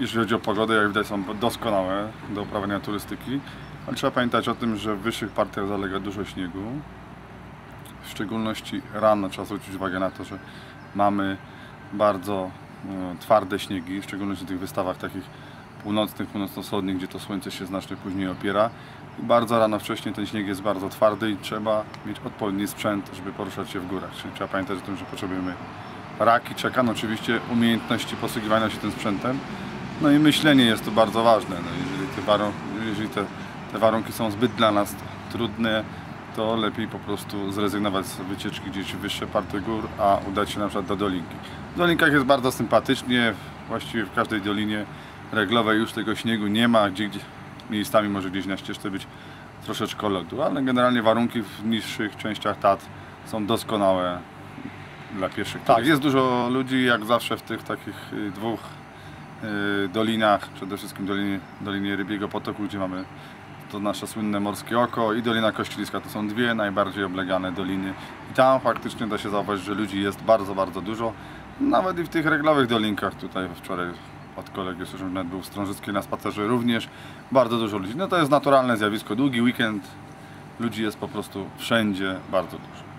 jeśli chodzi o pogodę, jak widać są doskonałe do uprawiania turystyki. Ale trzeba pamiętać o tym, że w wyższych partiach zalega dużo śniegu. W szczególności rano trzeba zwrócić uwagę na to, że mamy bardzo e, twarde śniegi, w szczególności w tych wystawach takich północnych, północno-wschodnich, gdzie to słońce się znacznie później opiera. I bardzo rano wcześniej ten śnieg jest bardzo twardy i trzeba mieć odpowiedni sprzęt, żeby poruszać się w górach. Czyli trzeba pamiętać o tym, że potrzebujemy raki, czekan, oczywiście umiejętności posługiwania się tym sprzętem. No i myślenie jest tu bardzo ważne. No jeżeli te, warun- jeżeli te, te warunki są zbyt dla nas trudne, to lepiej po prostu zrezygnować z wycieczki gdzieś w wyższe partie gór, a udać się na przykład do Dolinki. W Dolinkach jest bardzo sympatycznie, właściwie w każdej dolinie reglowej już tego śniegu nie ma, gdzie, gdzie miejscami może gdzieś na ścieżce być troszeczkę lodu, ale generalnie warunki w niższych częściach Tatr są doskonałe dla pieszych. Tak, jest dużo ludzi, jak zawsze w tych takich y, dwóch y, dolinach, przede wszystkim dolinie, dolinie Rybiego Potoku, gdzie mamy to nasze słynne Morskie Oko i Dolina Kościeliska. To są dwie najbardziej oblegane doliny i tam faktycznie da się zauważyć, że ludzi jest bardzo, bardzo dużo. Nawet i w tych reglowych dolinkach, tutaj wczoraj od kolegi słyszałem, nawet był w Strążyckiej na spacerze również bardzo dużo ludzi. No to jest naturalne zjawisko, długi weekend, ludzi jest po prostu wszędzie bardzo dużo.